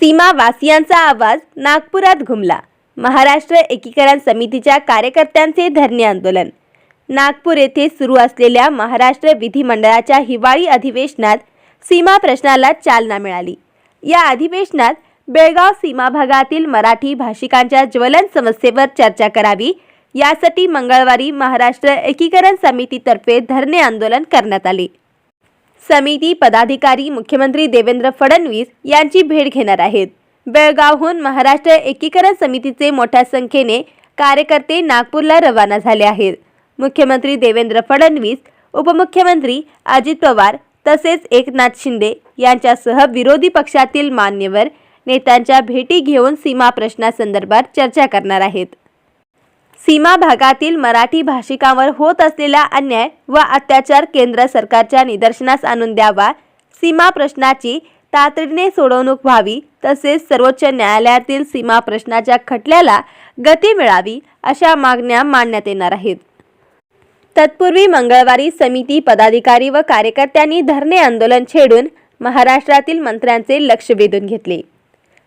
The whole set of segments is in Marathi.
सीमावासियांचा आवाज नागपुरात घुमला. महाराष्ट्र एकीकरण समितीच्या कार्यकर्त्यांचे धरणे आंदोलन. नागपूर येथे सुरू असलेल्या महाराष्ट्र विधिमंडळाच्या हिवाळी अधिवेशनात सीमा प्रश्नाला चालना मिळाली. या अधिवेशनात बेळगाव सीमा भागातील मराठी भाषिकांच्या ज्वलन समस्येवर चर्चा करावी यासाठी मंगळवारी महाराष्ट्र एकीकरण समितीतर्फे धरणे आंदोलन करण्यात आले. समिती पदाधिकारी मुख्यमंत्री देवेंद्र फडणवीस यांची भेट घेणार आहेत. बेळगावहून महाराष्ट्र एकीकरण समितीचे मोठ्या संख्येने कार्यकर्ते नागपूरला रवाना झाले आहेत. मुख्यमंत्री देवेंद्र फडणवीस उपमुख्यमंत्री अजित पवार तसेच एकनाथ शिंदे यांच्यासह विरोधी पक्षातील मान्यवर नेत्यांच्या भेटी घेऊन सीमा प्रश्नासंदर्भात चर्चा करणार आहेत. सीमा भागातील मराठी भाषिकांवर होत असलेला अन्याय व अत्याचार केंद्र सरकारच्या निदर्शनास आणून द्यावा सीमा प्रश्नाची तातडीने सोडवणूक व्हावी तसेच सर्वोच्च न्यायालयातील सीमा प्रश्नाच्या खटल्याला गती मिळावी अशा मागण्या मांडण्यात येणार आहेत. तत्पूर्वी मंगळवारी समिती पदाधिकारी व कार्यकर्त्यांनी धरणे आंदोलन छेडून महाराष्ट्रातील मंत्र्यांचे लक्ष वेधून घेतले.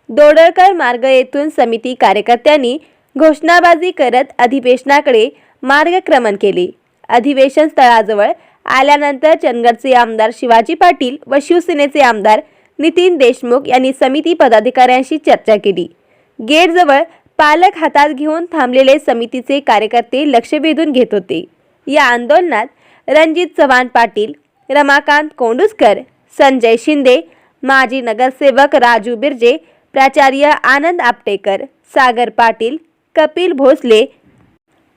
दोडळकर मार्ग येथून समिती कार्यकर्त्यांनी घोषणाबाजी करत अधिवेशनाकडे मार्गक्रमण केले. अधिवेशन स्थळाजवळ आल्यानंतर चंदगडचे आमदार शिवाजी पाटील व शिवसेनेचे आमदार नितीन देशमुख यांनी समिती पदाधिकाऱ्यांशी चर्चा केली. गेटजवळ पालक हातात घेऊन थांबलेले समितीचे कार्यकर्ते लक्ष वेधून घेत होते. या आंदोलनात रणजित चव्हाण पाटील रमाकांत कोंडुसकर संजय शिंदे माजी नगरसेवक राजू बिर्जे प्राचार्य आनंद आपटेकर सागर पाटील कपिल भोसले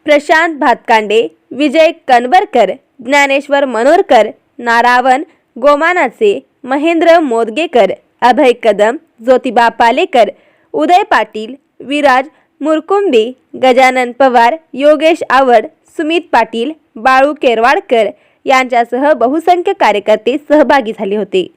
प्रशांत भातकांडे विजय कनवरकर ज्ञानेश्वर मनोरकर नारावण गोमानाचे महेंद्र मोदगेकर अभय कदम ज्योतिबा पालेकर उदय पाटील विराज मुरकुंबी गजानन पवार योगेश आवड सुमित पाटील बाळू केरवाडकर यांच्यासह बहुसंख्य कार्यकर्ते सहभागी झाले होते.